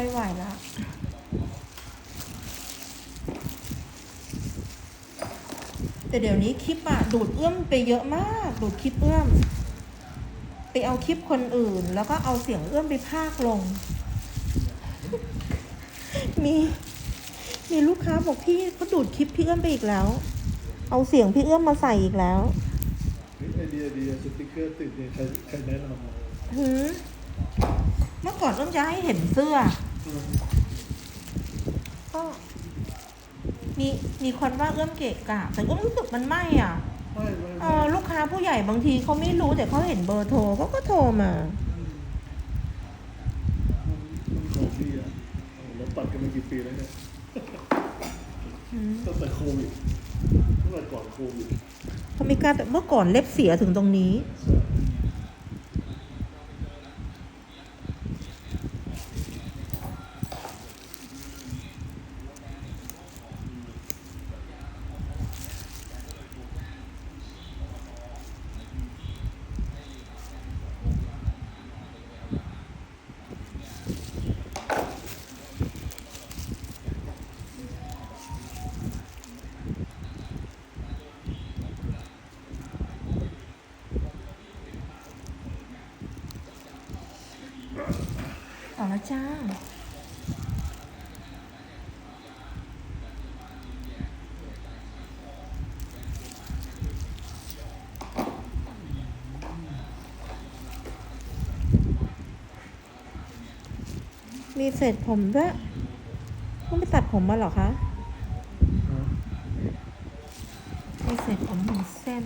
ไม่ไหวละแต่เดี๋ยวนี้คลิปอะดูดเอื้อมไปเยอะมาก ดูดคลิปเอื้อม ไปเอาคลิปคนอื่น แล้วก็เอาเสียงเอื้อมไปพากลง มีมีลูกค้าบอกพี่เขาดูดคลิปพี่เอื้อมไปอีกแล้ว เอาเสียงพี่เอื้อมมาใส่อีกแล้วเฮ้ยไอเดียดีอะสติ๊กเกอร์ติดเนี่ยใครใครแนะนำมาหือเมื่อก่อนเอื้อมจะให้เห็นเสื้อ ก็มีมีคนว่าเอื้อมเกะกะแต่เอื้อมรู้สึกมันไม่อะไม่ไม่เอไม่อลูกค้าผู้ใหญ่บางทีเขาไม่รู้แต่เขาเห็นเบอร์โทรเขาก็โทรมา มันของดีอะเราตัดกันมากี่ปีแล้วเนี่ยอืมตั้งแต่โควิดตั้งแต่ก่อนโควิดเขาไม่กล้าแต่เมื่อก่อนเล็บเสียถึงตรงนี้ ใช่ ออกแล้วจ้ามีเศษผมด้วยเพิ่งไปตัดผมมาเหรอคะ มีเศษผมหนึ่งเส้น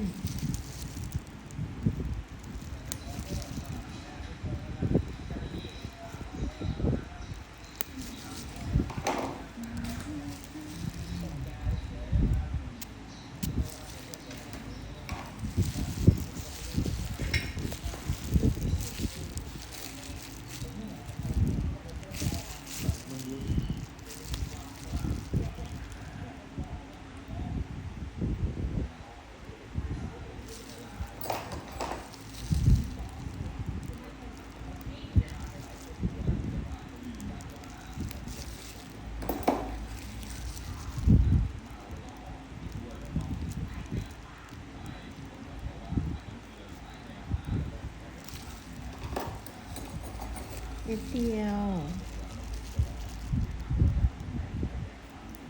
นิดเดียว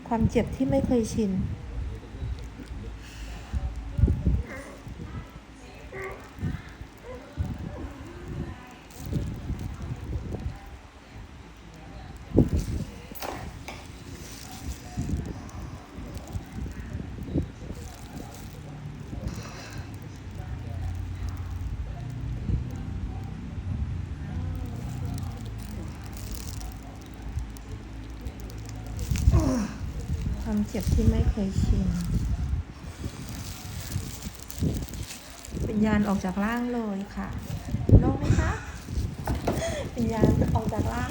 ความเจ็บที่ไม่เคยชิน ความเจ็บที่ไม่เคยชินวิญญาณออกจากร่างเลยค่ะโล่งไหมคะวิญญาณออกจากร่าง